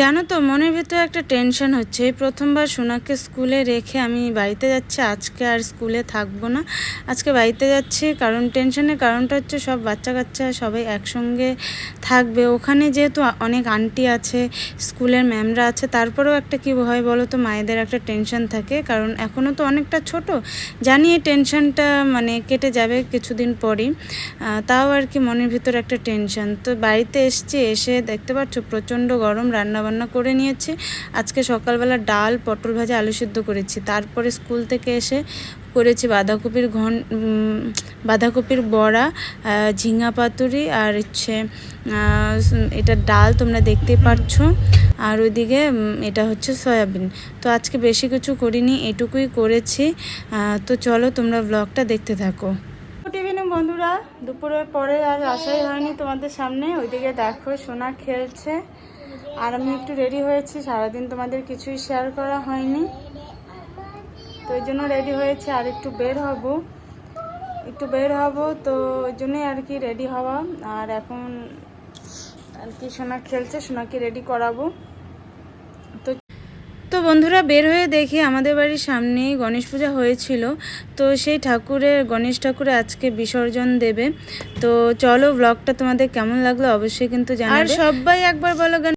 জানো তো, মনের ভিতরে একটা টেনশন হচ্ছে। প্রথমবার সোনাকে স্কুলে রেখে আমি বাড়িতে যাচ্ছি, আজকে আর স্কুলে থাকব না। আজকে বাড়িতে যাচ্ছি, কারণ টেনশনের কারণটা হচ্ছে সব বাচ্চা কাচ্চা সবাই একসঙ্গে থাকবে। ওখানে যেহেতু অনেক আন্টি আছে, স্কুলের ম্যামরা আছে, তারপরেও একটা কী হয় বলো তো, মায়েদের একটা টেনশন থাকে। কারণ এখনও তো অনেকটা ছোট, জানি এই টেনশনটা মানে কেটে যাবে কিছুদিন পরেই। তাও আর কি মনের ভিতরে একটা টেনশন তো বাড়িতে এসছি, এসে দেখতে পাচ্ছ প্রচণ্ড গরম রান্নাবান্না করে নিয়েছি। আজকে সকালবেলা ডাল, পটল ভাজা, আলু সিদ্ধ করেছি। তারপরে স্কুল থেকে এসে করেছি বাঁধাকপির ঘন বাঁধাকপির বড়া ঝিঙা পাতুরি আর হচ্ছে এটা ডাল তোমরা দেখতেই পাচ্ছ আর ওইদিকে এটা হচ্ছে সয়াবিন। তো আজকে বেশি কিছু করিনি, এটুকুই করেছি। তো চলো তোমরা ব্লগটা দেখতে থাকো। বন্ধুরা। দুপুরের পরে আর আসাই হয়নি তোমাদের সামনে। ওইদিকে দেখো সোনা খেলছে। আর আমি একটু রেডি হয়েছি সারাদিন তোমাদের কিছুই শেয়ার করা হয়নি। তো ওই জন্য রেডি হয়েছে আর একটু বের হব। একটু বের হব তো ওই জন্যই আর কি রেডি হওয়া। আর এখন আর কি সোনা খেলছে সোনাকে রেডি করাবো। তো তো বন্ধুরা বের হয়ে দেখি আমাদের বাড়ির সামনেই গণেশ পূজা হয়েছিল। তো সেই ঠাকুরের গণেশ ঠাকুরে আজকে বিসর্জন দেবে। তো চলো ব্লগটা তোমাদের কেমন লাগল অবশ্যই কিন্তু জানাবে। আর সবাই একবার বলো